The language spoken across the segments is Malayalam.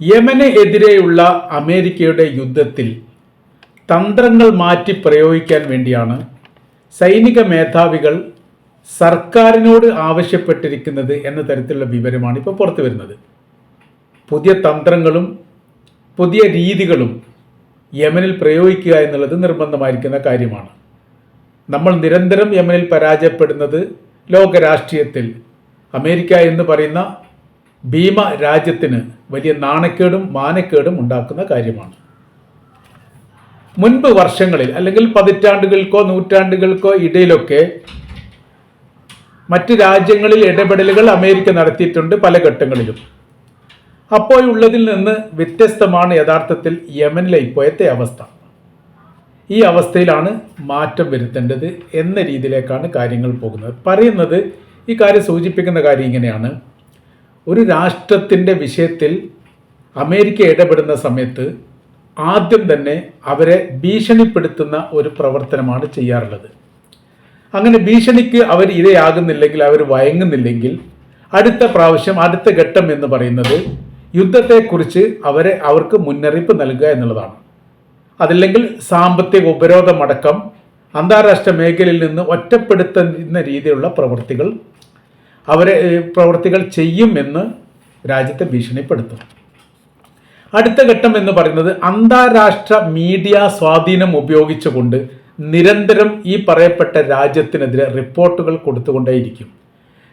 യമന് എതിരെയുള്ള അമേരിക്കയുടെ യുദ്ധത്തിൽ തന്ത്രങ്ങൾ മാറ്റി പ്രയോഗിക്കാൻ വേണ്ടിയാണ് സൈനിക മേധാവികൾ സർക്കാരിനോട് ആവശ്യപ്പെട്ടിരിക്കുന്നത് എന്ന തരത്തിലുള്ള വിവരമാണ് ഇപ്പോൾ പുറത്തു വരുന്നത്. പുതിയ തന്ത്രങ്ങളും പുതിയ രീതികളും യമനിൽ പ്രയോഗിക്കുക എന്നുള്ളത് നിർബന്ധമായിരിക്കുന്ന കാര്യമാണ്. നമ്മൾ നിരന്തരം യമനിൽ പരാജയപ്പെടുന്നത് ലോകരാഷ്ട്രീയത്തിൽ അമേരിക്ക എന്ന് പറയുന്ന ഭീമ രാജ്യത്തിന് വലിയ നാണക്കേടും മാനക്കേടും ഉണ്ടാക്കുന്ന കാര്യമാണ്. മുൻപ് വർഷങ്ങളിൽ അല്ലെങ്കിൽ പതിറ്റാണ്ടുകൾക്കോ നൂറ്റാണ്ടുകൾക്കോ ഇടയിലൊക്കെ മറ്റ് രാജ്യങ്ങളിൽ ഇടപെടലുകൾ അമേരിക്ക നടത്തിയിട്ടുണ്ട് പല ഘട്ടങ്ങളിലും. അപ്പോഴുള്ളതിൽ നിന്ന് വ്യത്യസ്തമാണ് യഥാർത്ഥത്തിൽ യമനിലെ ഇപ്പോഴത്തെ അവസ്ഥ. ഈ അവസ്ഥയിലാണ് മാറ്റം വരുത്തേണ്ടത് എന്ന രീതിയിലേക്കാണ് കാര്യങ്ങൾ പോകുന്നത്. പറയുന്നത് ഈ കാര്യം സൂചിപ്പിക്കുന്ന കാര്യം ഇങ്ങനെയാണ്. ഒരു രാഷ്ട്രത്തിന്റെ വിഷയത്തിൽ അമേരിക്ക ഇടപെടുന്ന സമയത്ത് ആദ്യം തന്നെ അവരെ ഭീഷണിപ്പെടുത്തുന്ന ഒരു പ്രവർത്തനമാണ് ചെയ്യാറുള്ളത്. അങ്ങനെ ഭീഷണിക്ക് അവർ ഇരയാകുന്നില്ലെങ്കിൽ അവർ വയങ്ങുന്നില്ലെങ്കിൽ അടുത്ത പ്രാവശ്യം അടുത്ത ഘട്ടം എന്ന് പറയുന്നത് യുദ്ധത്തെക്കുറിച്ച് അവരെ അവർക്ക് മുന്നറിയിപ്പ് നൽകുക എന്നുള്ളതാണ്. അതല്ലെങ്കിൽ സാമ്പത്തിക ഉപരോധമടക്കം അന്താരാഷ്ട്ര മേഖലയിൽ നിന്ന് ഒറ്റപ്പെടുത്തുന്ന രീതിയിലുള്ള പ്രവൃത്തികൾ അവരെ പ്രവൃത്തികൾ ചെയ്യുമെന്ന് രാജ്യത്തെ ഭീഷണിപ്പെടുത്തും. അടുത്ത ഘട്ടം എന്ന് പറയുന്നത് അന്താരാഷ്ട്ര മീഡിയ സ്വാധീനം ഉപയോഗിച്ചുകൊണ്ട് നിരന്തരം ഈ പറയപ്പെട്ട രാജ്യത്തിനെതിരെ റിപ്പോർട്ടുകൾ കൊടുത്തുകൊണ്ടേയിരിക്കും.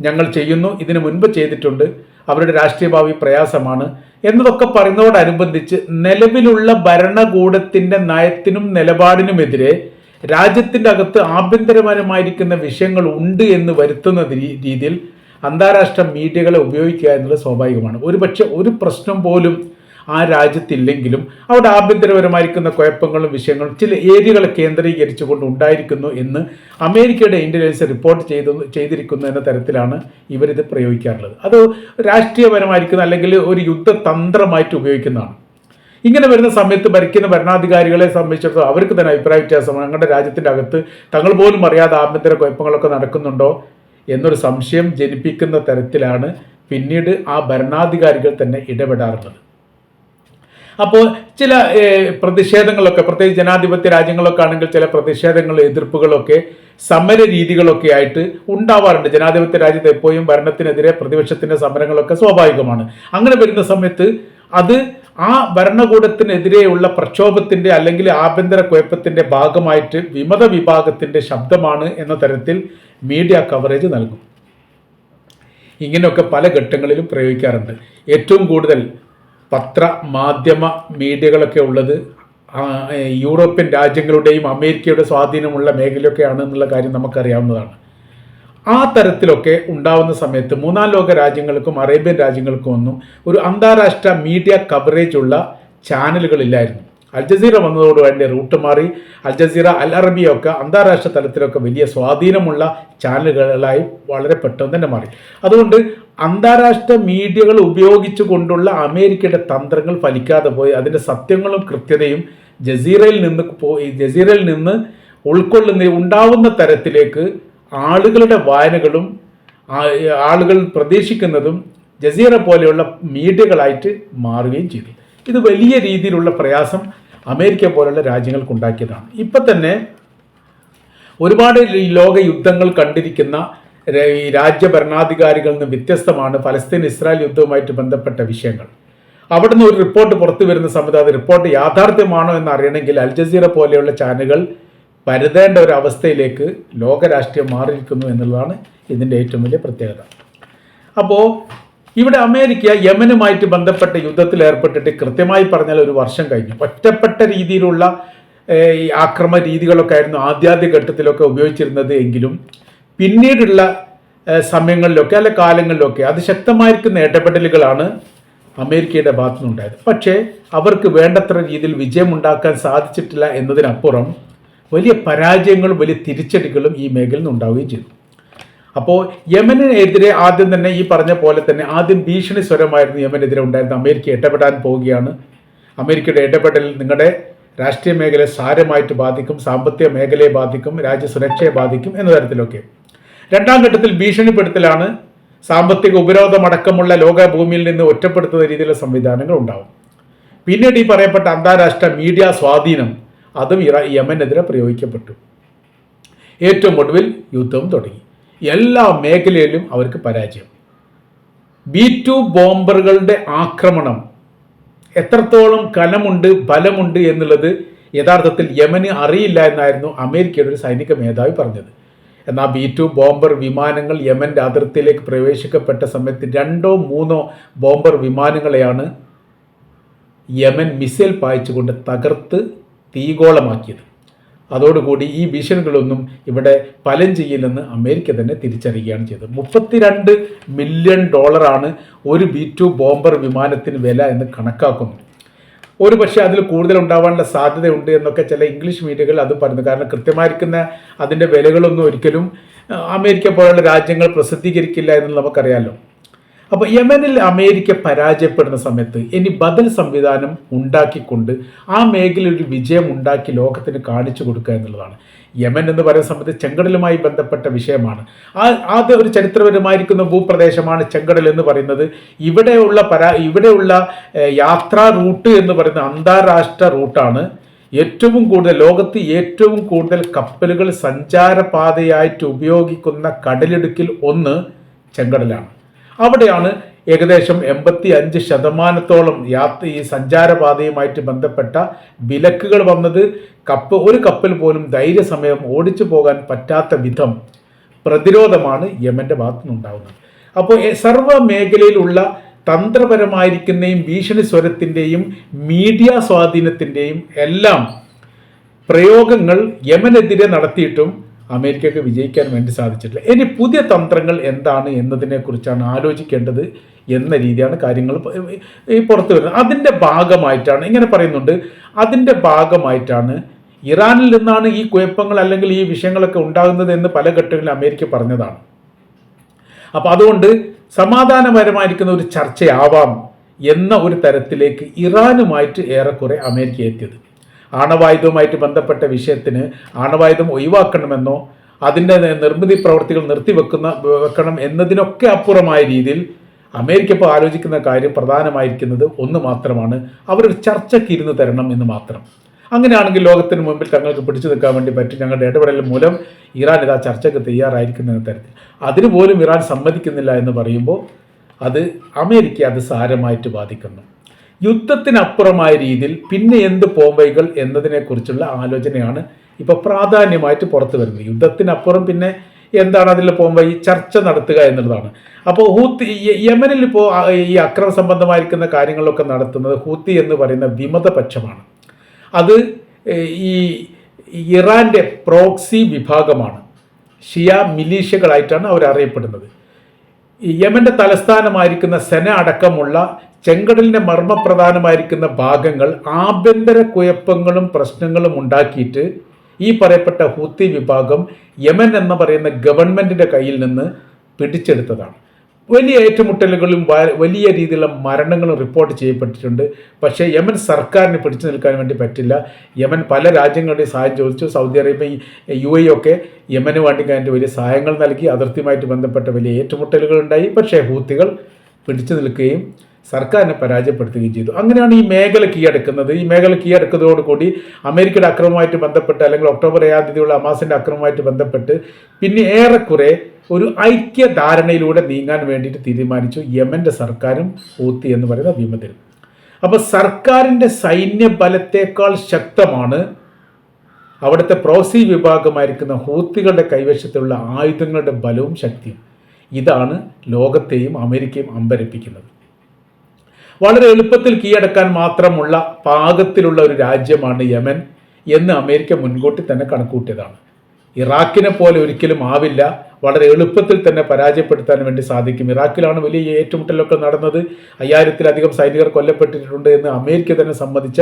ഞങ്ങൾ ചെയ്യുന്നു ഇതിനു മുൻപ് ചെയ്തിട്ടുണ്ട് അവരുടെ രാഷ്ട്രീയ ഭാവി പ്രയാസമാണ് എന്നതൊക്കെ പറയുന്നതോടനുബന്ധിച്ച് നിലവിലുള്ള ഭരണകൂടത്തിന്റെ നയത്തിനും നിലപാടിനുമെതിരെ രാജ്യത്തിന്റെ അകത്ത് ആഭ്യന്തരപരമായിരിക്കുന്ന വിഷയങ്ങൾ ഉണ്ട് എന്ന് വരുത്തുന്ന രീതിയിൽ അന്താരാഷ്ട്ര മീഡിയകളെ ഉപയോഗിക്കുക എന്നുള്ളത് സ്വാഭാവികമാണ്. ഒരു പക്ഷേ ഒരു പ്രശ്നം പോലും ആ രാജ്യത്തില്ലെങ്കിലും അവിടെ ആഭ്യന്തരപരമായിരിക്കുന്ന കുഴപ്പങ്ങളും വിഷയങ്ങളും ചില ഏരിയകളെ കേന്ദ്രീകരിച്ചുകൊണ്ട് ഉണ്ടായിരിക്കുന്നു എന്ന് അമേരിക്കയുടെ ഇന്റലിജൻസ് റിപ്പോർട്ട് ചെയ്തു ചെയ്തിരിക്കുന്നു എന്ന തരത്തിലാണ് ഇവരിത് പ്രയോഗിക്കാറുള്ളത്. അത് രാഷ്ട്രീയപരമായിരിക്കുന്ന അല്ലെങ്കിൽ ഒരു യുദ്ധതന്ത്രമായിട്ട് ഉപയോഗിക്കുന്നതാണ്. ഇങ്ങനെ വരുന്ന സമയത്ത് ഭരിക്കുന്ന ഭരണാധികാരികളെ സംബന്ധിച്ചിടത്തോളം അവർക്ക് തന്നെ അഭിപ്രായ വ്യത്യാസമാണ് ഞങ്ങളുടെ രാജ്യത്തിന്റെ അകത്ത് തങ്ങൾ പോലും അറിയാതെ ആഭ്യന്തര കുഴപ്പങ്ങളൊക്കെ നടക്കുന്നുണ്ടോ എന്നൊരു സംശയം ജനിപ്പിക്കുന്ന തരത്തിലാണ് പിന്നീട് ആ ഭരണാധികാരികൾ തന്നെ ഇടപെടാറുള്ളത്. അപ്പോൾ ചില പ്രതിഷേധങ്ങളൊക്കെ പ്രത്യേകിച്ച് ജനാധിപത്യ രാജ്യങ്ങളൊക്കെ ആണെങ്കിൽ ചില പ്രതിഷേധങ്ങൾ എതിർപ്പുകളൊക്കെ സമര രീതികളൊക്കെ ആയിട്ട് ഉണ്ടാവാറുണ്ട്. ജനാധിപത്യ രാജ്യത്ത് എപ്പോഴും ഭരണത്തിനെതിരെ പ്രതിപക്ഷത്തിന്റെ സമരങ്ങളൊക്കെ സ്വാഭാവികമാണ്. അങ്ങനെ വരുന്ന സമയത്ത് അത് ആ ഭരണകൂടത്തിനെതിരെയുള്ള പ്രക്ഷോഭത്തിന്റെ അല്ലെങ്കിൽ ആഭ്യന്തര കുഴപ്പത്തിന്റെ ഭാഗമായിട്ട് വിമത വിഭാഗത്തിന്റെ ശബ്ദമാണ് എന്ന തരത്തിൽ മീഡിയ കവറേജ് നൽകും. ഇങ്ങനെയൊക്കെ പല ഘട്ടങ്ങളിലും പ്രയോഗിക്കാറുണ്ട്. ഏറ്റവും കൂടുതൽ പത്ര മാധ്യമ മീഡിയകളൊക്കെ ഉള്ളത് യൂറോപ്യൻ രാജ്യങ്ങളുടെയും അമേരിക്കയുടെ സ്വാധീനമുള്ള മേഖലയൊക്കെയാണ് എന്നുള്ള കാര്യം നമുക്കറിയാവുന്നതാണ്. ആ തരത്തിലൊക്കെ ഉണ്ടാവുന്ന സമയത്ത് മൂന്നാം ലോക രാജ്യങ്ങൾക്കും അറേബ്യൻ രാജ്യങ്ങൾക്കും ഒന്നും ഒരു അന്താരാഷ്ട്ര മീഡിയ കവറേജ് ഉള്ള ചാനലുകളില്ലായിരുന്നു അൽ ജസീറ വേണ്ടി റൂട്ട് മാറി. അൽ ജസീറ അൽ അറബിയൊക്കെ അന്താരാഷ്ട്ര തലത്തിലൊക്കെ വലിയ സ്വാധീനമുള്ള ചാനലുകളായി വളരെ പെട്ടെന്ന് തന്നെ മാറി. അതുകൊണ്ട് അന്താരാഷ്ട്ര മീഡിയകൾ ഉപയോഗിച്ചുകൊണ്ടുള്ള അമേരിക്കയുടെ തന്ത്രങ്ങൾ ഫലിക്കാതെ പോയി. അതിന്റെ സത്യങ്ങളും കൃത്യതയും ജസീറയിൽ നിന്ന് പോയി ജസീറയിൽ നിന്ന് ഉൾക്കൊള്ളുന്ന ഉണ്ടാവുന്ന തരത്തിലേക്ക് ആളുകളുടെ വായനകളും ആളുകൾ പ്രതീക്ഷിക്കുന്നതും ജസീറ പോലെയുള്ള മീഡിയകളായിട്ട് മാറുകയും ചെയ്തു. ഇത് വലിയ രീതിയിലുള്ള പ്രയാസം അമേരിക്ക പോലുള്ള രാജ്യങ്ങൾക്ക് ഉണ്ടാക്കിയതാണ് ഇപ്പം തന്നെ ഒരുപാട് ലോക യുദ്ധങ്ങൾ കണ്ടിരിക്കുന്ന ഈ രാജ്യ ഭരണാധികാരികളിൽ നിന്ന് വ്യത്യസ്തമാണ് ഫലസ്തീൻ ഇസ്രായേൽ യുദ്ധവുമായിട്ട് ബന്ധപ്പെട്ട വിഷയങ്ങൾ. അവിടുന്ന് ഒരു റിപ്പോർട്ട് പുറത്തു വരുന്ന സമയത്ത് അത് റിപ്പോർട്ട് യാഥാർത്ഥ്യമാണോ എന്ന് അറിയണമെങ്കിൽ അൽ ജസീറ പോലെയുള്ള ചാനലുകൾ പരുതേണ്ട ഒരു അവസ്ഥയിലേക്ക് ലോകരാഷ്ട്രീയം മാറിയിരിക്കുന്നു എന്നുള്ളതാണ് ഇതിന്റെ ഏറ്റവും വലിയ പ്രത്യേകത. അപ്പോൾ ഇവിടെ അമേരിക്ക യമനുമായിട്ട് ബന്ധപ്പെട്ട യുദ്ധത്തിൽ ഏർപ്പെട്ടിട്ട് കൃത്യമായി പറഞ്ഞാൽ ഒരു വർഷം കഴിഞ്ഞു. ഒറ്റപ്പെട്ട രീതിയിലുള്ള ഈ ആക്രമ രീതികളൊക്കെ ആയിരുന്നു ആദ്യാദ്യ ഘട്ടത്തിലൊക്കെ ഉപയോഗിച്ചിരുന്നത് എങ്കിലും പിന്നീടുള്ള സമയങ്ങളിലൊക്കെ അല്ലെ കാലങ്ങളിലൊക്കെ അതിശക്തമായിരിക്കുന്ന ഇടപെടലുകളാണ് അമേരിക്കയുടെ ഭാഗത്തുനിന്നുണ്ടായത്. പക്ഷേ അവർക്ക് വേണ്ടത്ര രീതിയിൽ വിജയമുണ്ടാക്കാൻ സാധിച്ചിട്ടില്ല എന്നതിനപ്പുറം വലിയ പരാജയങ്ങളും വലിയ തിരിച്ചടികളും ഈ മേഖലയിൽ നിന്ന് ഉണ്ടാവുകയും ചെയ്തു. അപ്പോൾ യമനെതിരെ ആദ്യം തന്നെ ഈ പറഞ്ഞ പോലെ തന്നെ ആദ്യം ഭീഷണി സ്വരമായിരുന്നു യമനെതിരെ ഉണ്ടായിരുന്നത്. അമേരിക്ക ഇടപെടാൻ പോവുകയാണ്. അമേരിക്കയുടെ ഇടപെടൽ നിങ്ങളുടെ രാഷ്ട്രീയ മേഖലയെ സാരമായിട്ട് ബാധിക്കും സാമ്പത്തിക മേഖലയെ ബാധിക്കും രാജ്യസുരക്ഷയെ ബാധിക്കും എന്ന തരത്തിലൊക്കെ. രണ്ടാം ഘട്ടത്തിൽ ഭീഷണിപ്പെടുത്തലാണ് സാമ്പത്തിക ഉപരോധമടക്കമുള്ള ലോകഭൂമിയിൽ നിന്ന് ഒറ്റപ്പെടുത്തുന്ന രീതിയിലുള്ള സംവിധാനങ്ങൾ ഉണ്ടാവും. പിന്നീട് ഈ പറയപ്പെട്ട അന്താരാഷ്ട്ര മീഡിയ സ്വാധീനം അതും ഇറ യമനെതിരെ പ്രയോഗിക്കപ്പെട്ടു. ഏറ്റവും ഒടുവിൽ യുദ്ധവും തുടങ്ങി. എല്ലാ മേഖലയിലും അവർക്ക് പരാജയം. ബി ടു ബോംബറുകളുടെ ആക്രമണം. എത്രത്തോളം കനമുണ്ട് ബലമുണ്ട് എന്നുള്ളത് യഥാർത്ഥത്തിൽ യമന് അറിയില്ല എന്നായിരുന്നു അമേരിക്കയുടെ ഒരു സൈനിക മേധാവി പറഞ്ഞത്. എന്നാൽ ബി ടു ബോംബർ വിമാനങ്ങൾ യമന്റെ അതിർത്തിയിലേക്ക് പ്രവേശിക്കപ്പെട്ട സമയത്ത് രണ്ടോ മൂന്നോ ബോംബർ വിമാനങ്ങളെയാണ് യമൻ മിസൈൽ പായിച്ചുകൊണ്ട് തകർത്ത് തീഗോളമാക്കിയത് അതോടുകൂടി ഈ ഭീഷണികളൊന്നും ഇവിടെ ഫലം ചെയ്യില്ലെന്ന് അമേരിക്ക തന്നെ തിരിച്ചറിയുകയാണ് ചെയ്തത്. മുപ്പത്തിരണ്ട് മില്യൺ ഡോളറാണ് ഒരു ബി ടു ബോംബർ വിമാനത്തിന് വില എന്ന് കണക്കാക്കുന്നു. ഒരു പക്ഷേ അതിൽ കൂടുതൽ ഉണ്ടാവാനുള്ള സാധ്യതയുണ്ട് എന്നൊക്കെ ചില ഇംഗ്ലീഷ് മീഡിയകൾ അത് പറയുന്നു. കാരണം കൃത്യമായിരിക്കുന്ന അതിന്റെ വിലകളൊന്നും ഒരിക്കലും അമേരിക്ക പോലുള്ള രാജ്യങ്ങൾ പ്രസിദ്ധീകരിക്കില്ല എന്ന് നമുക്കറിയാമല്ലോ. അപ്പോൾ യമനിൽ അമേരിക്ക പരാജയപ്പെടുന്ന സമയത്ത് ഇനി ബദൽ സംവിധാനം ഉണ്ടാക്കിക്കൊണ്ട് ആ മേഖലയിൽ ഒരു വിജയം ഉണ്ടാക്കി ലോകത്തിന് കാണിച്ചു കൊടുക്കുക എന്നുള്ളതാണ്. യമൻ എന്ന് പറയുന്ന സമയത്ത് ചെങ്കടലുമായി ബന്ധപ്പെട്ട വിഷയമാണ്. ആ അത് ഒരു ചരിത്രപരമായിരിക്കുന്ന ഭൂപ്രദേശമാണ് ചെങ്കടൽ എന്ന് പറയുന്നത്. ഇവിടെയുള്ള പരാ ഇവിടെയുള്ള യാത്രാ റൂട്ട് എന്ന് പറയുന്ന അന്താരാഷ്ട്ര റൂട്ടാണ്. ഏറ്റവും കൂടുതൽ ലോകത്ത് ഏറ്റവും കൂടുതൽ കപ്പലുകൾ സഞ്ചാരപാതയായിട്ട് ഉപയോഗിക്കുന്ന കടലിടുക്കിൽ ഒന്ന് ചെങ്കടലാണ്. അവിടെയാണ് ഏകദേശം എൺപത്തി അഞ്ച് ശതമാനത്തോളം യാത്ര ഈ സഞ്ചാരപാതയുമായിട്ട് ബന്ധപ്പെട്ട വിലക്കുകൾ വന്നത്. കപ്പ് ഒരു കപ്പൽ പോലും ധൈര്യസമയം ഓടിച്ചു പോകാൻ പറ്റാത്ത വിധം പ്രതിരോധമാണ് യമന്റെ ഭാഗത്തുനിന്നുണ്ടാകുന്നത് അപ്പോൾ സർവ മേഖലയിലുള്ള തന്ത്രപരമായിരിക്കുന്നതും ഭീഷണി സ്വരത്തിന്റെയും മീഡിയ സ്വാധീനത്തിന്റെയും എല്ലാം പ്രയോഗങ്ങൾ യമനെതിരെ നടത്തിയിട്ടും അമേരിക്കക്ക് വിജയിക്കാൻ വേണ്ടി സാധിച്ചിട്ടില്ല. ഇനി പുതിയ തന്ത്രങ്ങൾ എന്താണ് എന്നതിനെക്കുറിച്ചാണ് ആലോചിക്കേണ്ടത് എന്ന രീതിയാണ് കാര്യങ്ങൾ ഈ പുറത്തു വരുന്നത്. അതിന്റെ ഭാഗമായിട്ടാണ് ഇങ്ങനെ പറയുന്നുണ്ട് അതിന്റെ ഭാഗമായിട്ടാണ് ഇറാനിൽ നിന്നാണ് ഈ കുഴപ്പങ്ങൾ അല്ലെങ്കിൽ ഈ വിഷയങ്ങളൊക്കെ ഉണ്ടാകുന്നത് എന്ന് പല ഘട്ടങ്ങളിൽ അമേരിക്ക പറഞ്ഞതാണ്. അപ്പോൾ അതുകൊണ്ട് സമാധാനപരമായിരിക്കുന്ന ഒരു ചർച്ചയാവാം എന്ന ഒരു തരത്തിലേക്ക് ഇറാനുമായിട്ട് ഏറെക്കുറെ അമേരിക്ക എത്തിയത്. ആണവായുധവുമായിട്ട് ബന്ധപ്പെട്ട വിഷയത്തിന് ആണവായുധം ഒഴിവാക്കണമെന്നോ അതിന്റെ നിർമ്മിതി പ്രവർത്തികൾ നിർത്തിവെക്കുന്ന വെക്കണം എന്നതിനൊക്കെ അപ്പുറമായ രീതിയിൽ അമേരിക്ക ഇപ്പോൾ ആലോചിക്കുന്ന കാര്യം പ്രധാനമായിരിക്കുന്നത് ഒന്ന് മാത്രമാണ്. അവരൊരു ചർച്ചയ്ക്ക് ഇരുന്ന് തരണം എന്ന് മാത്രം. അങ്ങനെയാണെങ്കിൽ ലോകത്തിന് മുമ്പിൽ തങ്ങൾക്ക് പിടിച്ചു നിൽക്കാൻ വേണ്ടി പറ്റും. ഞങ്ങളുടെ ഇടപെടൽ മൂലം ഇറാൻ ഇതാ ചർച്ചയ്ക്ക് തയ്യാറായിരിക്കുന്ന തരത്തിൽ. അതിനുപോലും ഇറാൻ സമ്മതിക്കുന്നില്ല എന്ന് പറയുമ്പോൾ അത് അമേരിക്ക അത് സാരമായിട്ട് ബാധിക്കുന്നു. യുദ്ധത്തിനപ്പുറമായ രീതിയിൽ പിന്നെ എന്ത് പോംവൈകൾ എന്നതിനെക്കുറിച്ചുള്ള ആലോചനയാണ് ഇപ്പോൾ പ്രാധാന്യമായിട്ട് പുറത്തു വരുന്നത്. യുദ്ധത്തിനപ്പുറം പിന്നെ എന്താണ് അതിൽ ഈ ചർച്ച നടത്തുക എന്നുള്ളതാണ്. അപ്പോൾ ഹൂത്തി യമനിൽ ഇപ്പോൾ ഈ അക്രമ സംബന്ധമായിരിക്കുന്ന കാര്യങ്ങളൊക്കെ നടത്തുന്നത് ഹൂത്തി എന്ന് പറയുന്ന വിമതപക്ഷമാണ്. അത് ഈ ഇറാന്റെ പ്രോക്സി വിഭാഗമാണ്. ഷിയ മിലീഷ്യകളായിട്ടാണ് അവർ അറിയപ്പെടുന്നത് യമന്റെ തലസ്ഥാനമായിരിക്കുന്ന സെന അടക്കമുള്ള ചെങ്കടലിന്റെ മർമ്മപ്രധാനമായിരിക്കുന്ന ഭാഗങ്ങൾ ആഭ്യന്തര കുഴപ്പങ്ങളും പ്രശ്നങ്ങളും ഉണ്ടാക്കിയിട്ട് ഈ പറയപ്പെട്ട ഹൂത്തി വിഭാഗം യമൻ എന്ന് പറയുന്ന ഗവൺമെന്റിന്റെ കയ്യിൽ നിന്ന് പിടിച്ചെടുത്തതാണ്. വലിയ ഏറ്റുമുട്ടലുകളും വലിയ രീതിയിലുള്ള മരണങ്ങളും റിപ്പോർട്ട് ചെയ്യപ്പെട്ടിട്ടുണ്ട്. പക്ഷേ യമൻ സർക്കാരിന് പിടിച്ചു നിൽക്കാൻ വേണ്ടി പറ്റില്ല. യമൻ പല രാജ്യങ്ങളുടെയും സഹായം ചോദിച്ചു. സൗദി അറേബ്യ യു എ ഒക്കെ യമന് വേണ്ടി കഴിഞ്ഞ വലിയ സഹായങ്ങൾ നൽകി. അതിർത്തിയുമായിട്ട് ബന്ധപ്പെട്ട വലിയ ഏറ്റുമുട്ടലുകൾ ഉണ്ടായി. പക്ഷേ ഹൂത്തികൾ പിടിച്ചു നിൽക്കുകയും സർക്കാരിനെ പരാജയപ്പെടുത്തുകയും ചെയ്തു. അങ്ങനെയാണ് ഈ മേഖല കീഴടക്കുന്നത്. ഈ മേഖല കീഴടക്കുന്നതോടുകൂടി അമേരിക്കയുടെ അക്രമമായിട്ട് ബന്ധപ്പെട്ട് അല്ലെങ്കിൽ ഒക്ടോബർ ഏഴാം തീയതിയുള്ള അമാസിന്റെ അക്രമമായിട്ട് ബന്ധപ്പെട്ട് പിന്നെ ഏറെക്കുറെ ഒരു ഐക്യധാരണയിലൂടെ നീങ്ങാൻ വേണ്ടിയിട്ട് തീരുമാനിച്ചു യമന്റെ സർക്കാരും ഊത്തി എന്ന് പറയുന്ന വിമതരും. അപ്പോൾ സർക്കാരിന്റെ സൈന്യബലത്തേക്കാൾ ശക്തമാണ് അവിടുത്തെ പ്രോസി വിഭാഗമായിരിക്കുന്ന ഹൂത്തികളുടെ കൈവശത്തുള്ള ആയുധങ്ങളുടെ ബലവും ശക്തിയും. ഇതാണ് ലോകത്തെയും അമേരിക്കയും അമ്പരപ്പിക്കുന്നത്. വളരെ എളുപ്പത്തിൽ കീഴടക്കാൻ മാത്രമുള്ള പാകത്തിലുള്ള ഒരു രാജ്യമാണ് യമൻ എന്ന് അമേരിക്ക മുൻകൂട്ടി തന്നെ കണക്കൂട്ടിയതാണ് ഇറാഖിനെ പോലെ ഒരിക്കലും ആവില്ല. വളരെ എളുപ്പത്തിൽ തന്നെ പരാജയപ്പെടുത്താൻ വേണ്ടി സാധിക്കും. ഇറാഖിലാണ് വലിയ ഏറ്റുമുട്ടലൊക്കെ നടന്നത്. അയ്യായിരത്തിലധികം സൈനികർ കൊല്ലപ്പെട്ടിട്ടുണ്ട് എന്ന് അമേരിക്ക തന്നെ സമ്മതിച്ച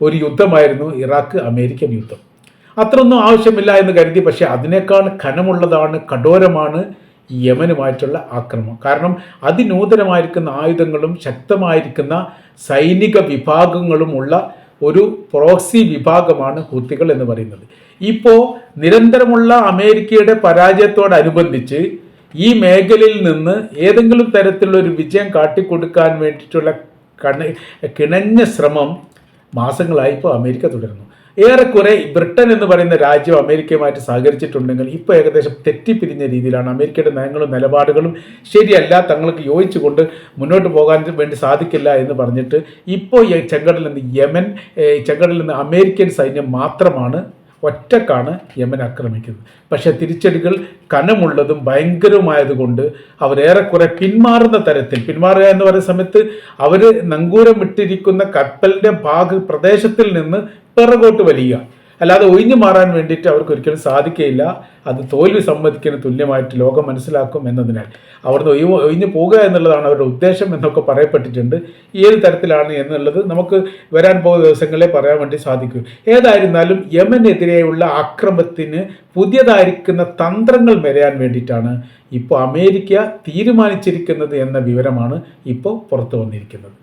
ഒരു യുദ്ധമായിരുന്നു ഇറാഖ് അമേരിക്കൻ യുദ്ധം. അത്രയൊന്നും ആവശ്യമില്ല എന്ന് കരുതി പക്ഷേ അതിനേക്കാൾ ഖനമുള്ളതാണ് കഠോരമാണ് യമനുമായിട്ടുള്ള ആക്രമണം കാരണം അതിനൂതനമായിരിക്കുന്ന ആയുധങ്ങളും ശക്തമായിരിക്കുന്ന സൈനിക വിഭാഗങ്ങളുമുള്ള ഒരു പ്രോക്സി വിഭാഗമാണ് ഹൂത്തികൾ എന്ന് പറയുന്നത്. ഇപ്പോൾ നിരന്തരമുള്ള അമേരിക്കയുടെ പരാജയത്തോടനുബന്ധിച്ച് ഈ മേഖലയിൽ നിന്ന് ഏതെങ്കിലും തരത്തിലുള്ള ഒരു വിജയം കാട്ടിക്കൊടുക്കാൻ വേണ്ടിയിട്ടുള്ള കണ കിണഞ്ഞ ശ്രമം മാസങ്ങളായി ഇപ്പോൾ അമേരിക്ക തുടരുന്നു. ഏറെക്കുറെ ബ്രിട്ടൻ എന്ന് പറയുന്ന രാജ്യം അമേരിക്കയുമായിട്ട് സഹകരിച്ചിട്ടുണ്ടെങ്കിൽ ഇപ്പോൾ ഏകദേശം തെറ്റിപ്പിരിഞ്ഞ രീതിയിലാണ് അമേരിക്കയുടെ നയങ്ങളും നിലപാടുകളും ശരിയല്ല തങ്ങൾക്ക് യോജിച്ചുകൊണ്ട് മുന്നോട്ട് പോകാൻ വേണ്ടി സാധിക്കില്ല എന്ന് പറഞ്ഞിട്ട് ഇപ്പോൾ ഈ ചെങ്കടലിൽ നിന്ന് യമൻ ചെങ്കടലിൽ നിന്ന് അമേരിക്കൻ സൈന്യം മാത്രമാണ് ഒറ്റക്കാണ് യമൻ ആക്രമിക്കുന്നത്. പക്ഷേ തിരിച്ചടികൾ കനമുള്ളതും ഭയങ്കരവുമായതുകൊണ്ട് അവരേറെക്കുറെ പിന്മാറുന്ന തരത്തിൽ പിന്മാറുക എന്ന് പറയുന്ന സമയത്ത് അവർ നങ്കൂരമിട്ടിരിക്കുന്ന കപ്പലിന്റെ ഭാഗ പ്രദേശത്തിൽ നിന്ന് പിറകോട്ട് വലിയുക. അല്ലാതെ ഒഴിഞ്ഞു മാറാൻ വേണ്ടിയിട്ട് അവർക്ക് ഒരിക്കലും സാധിക്കുകയില്ല അത് തോൽവി സമ്മതിക്കുന്ന തുല്യമായിട്ട് ലോകം മനസ്സിലാക്കും എന്നതിനാൽ. അവിടുന്ന് ഒഴിവ് ഒഴിഞ്ഞു പോകുക എന്നുള്ളതാണ് അവരുടെ ഉദ്ദേശം എന്നൊക്കെ പറയപ്പെട്ടിട്ടുണ്ട്. ഏത് തരത്തിലാണ് എന്നുള്ളത് നമുക്ക് വരാൻ പോകുന്ന ദിവസങ്ങളെ പറയാൻ വേണ്ടി സാധിക്കും. ഏതായിരുന്നാലും യമനെതിരെയുള്ള ആക്രമത്തിന് പുതിയതായിരിക്കുന്ന തന്ത്രങ്ങൾ മെരയാൻ വേണ്ടിയിട്ടാണ് ഇപ്പോൾ അമേരിക്ക തീരുമാനിച്ചിരിക്കുന്നത് എന്ന വിവരമാണ് ഇപ്പോൾ പുറത്തു വന്നിരിക്കുന്നത്.